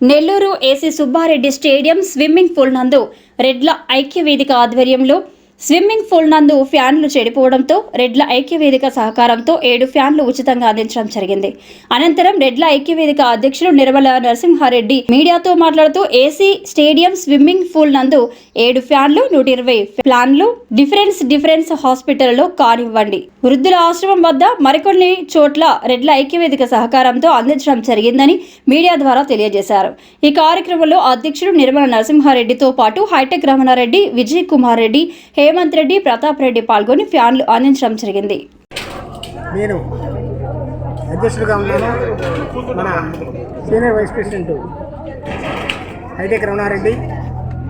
Nellore AC Subba Reddy stadium swimming pool నందు రెడ్ల ఐక్యవేదిక ఆధ్వర్యంలో స్విమ్మింగ్ పూల్ నందు ఫ్యాన్లు చెడిపోవడంతో రెడ్ల ఐక్యవేదిక సహకారంతో ఏడు ఫ్యాన్లు ఉచితంగా అందించడం జరిగింది. అనంతరం రెడ్ల ఐక్యవేదిక అధ్యక్షులు నిర్మల నరసింహారెడ్డి మీడియాతో మాట్లాడుతూ ఏసీ స్టేడియం స్విమ్మింగ్ పూల్ నందు ఏడు ఫ్యాన్లు నూట ఇరవై ప్లాన్లు డిఫరెన్స్ డిఫరెన్స్ హాస్పిటల్లో కానివ్వండి. వృద్ధుల ఆశ్రమం వద్ద మరికొన్ని చోట్ల రెడ్ల ఐక్యవేదిక సహకారంతో అందించడం జరిగిందని మీడియా ద్వారా తెలియజేశారు. ఈ కార్యక్రమంలో అధ్యక్షుడు నిర్మల నరసింహారెడ్డితో పాటు హైటెక్ రమణారెడ్డి విజయ్ కుమార్ రెడ్డి హే రేవంత్ రెడ్డి ప్రతాప్ రెడ్డి పాల్గొని ఫ్యాన్లు అందించడం జరిగింది. నేను అధ్యక్షుడిగా ఉన్నాను. మన senior vice president hitech Ramana Reddy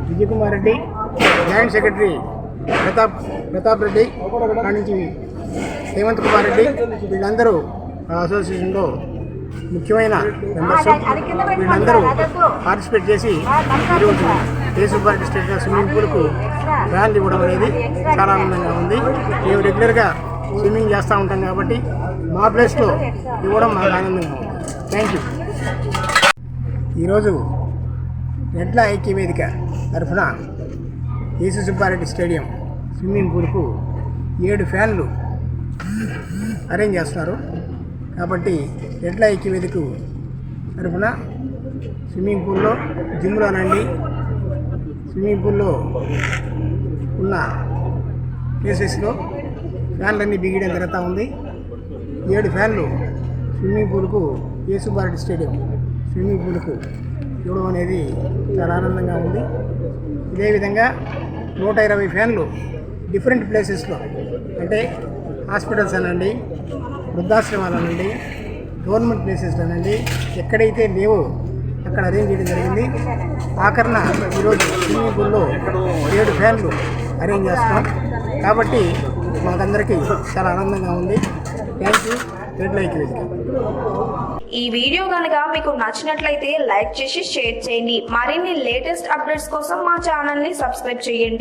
Vijaya Kumar Reddy joint secretary Pratap Pratap Reddy నుంచి హేమంత్ కుమార్ రెడ్డి వీళ్ళందరూ అసోసియేషన్లో ముఖ్యమైన మెంబర్స్ వీళ్ళందరూ పార్టిసిపేట్ చేసి ఈరోజు దేశపారెడ్డి స్టేట్ స్విమ్మింగ్ పూల్కు వ్యాన్ ఇవ్వడం అనేది చాలా ఆనందంగా ఉంది. మేము రెగ్యులర్గా స్విమ్మింగ్ చేస్తూ ఉంటాం కాబట్టి మా ప్లేస్లో ఇవ్వడం మాకు ఆనందంగా ఉంది. థ్యాంక్ యూ ఈరోజు ఎడ్ల ఐక్య వేదిక తరఫున యేసు సుబ్బారెడ్డి స్టేడియం స్విమ్మింగ్ పూల్కు ఏడు ఫ్యాన్లు అరేంజ్ చేస్తున్నారు. కాబట్టి ఎడ్ల ఐక్యవేదికు తరఫున స్విమ్మింగ్ పూల్లో జిమ్లోనండి స్విమ్మింగ్ పూల్లో ఉన్న ప్లేసెస్లో ఫ్యాన్లన్నీ బిగియడం జరుగుతూ ఉంది. ఏడు ఫ్యాన్లు స్విమ్మింగ్ పూల్కు యేసుబారెడ్డి స్టేడియం స్విమ్మింగ్ పూల్కు ఇవ్వడం అనేది చాలా ఆనందంగా ఉంది. ఇదేవిధంగా నూట ఇరవై ఫ్యాన్లు డిఫరెంట్ ప్లేసెస్లో అంటే హాస్పిటల్స్ అనండి. వృద్ధాశ్రమాలు అనండి గవర్నమెంట్ ప్లేసెస్లోనండి ఎక్కడైతే లేవో అక్కడ అరేంజ్ చేయడం జరిగింది. ఆఖరణ ఈరోజు స్విమ్మింగ్ పూల్లో ఏడు ఫ్యాన్లు అరేంజ్ చేస్తున్నాం. కాబట్టి మాకందరికీ చాలా ఆనందంగా ఉంది. Thank you. రెడ్ లైక్ ఈ వీడియో కనుక మీకు నచ్చినట్లయితే లైక్ చేసి షేర్ చేయండి. మరిన్ని లేటెస్ట్ అప్డేట్స్ కోసం మా ఛానల్ని సబ్స్క్రైబ్ చేయండి.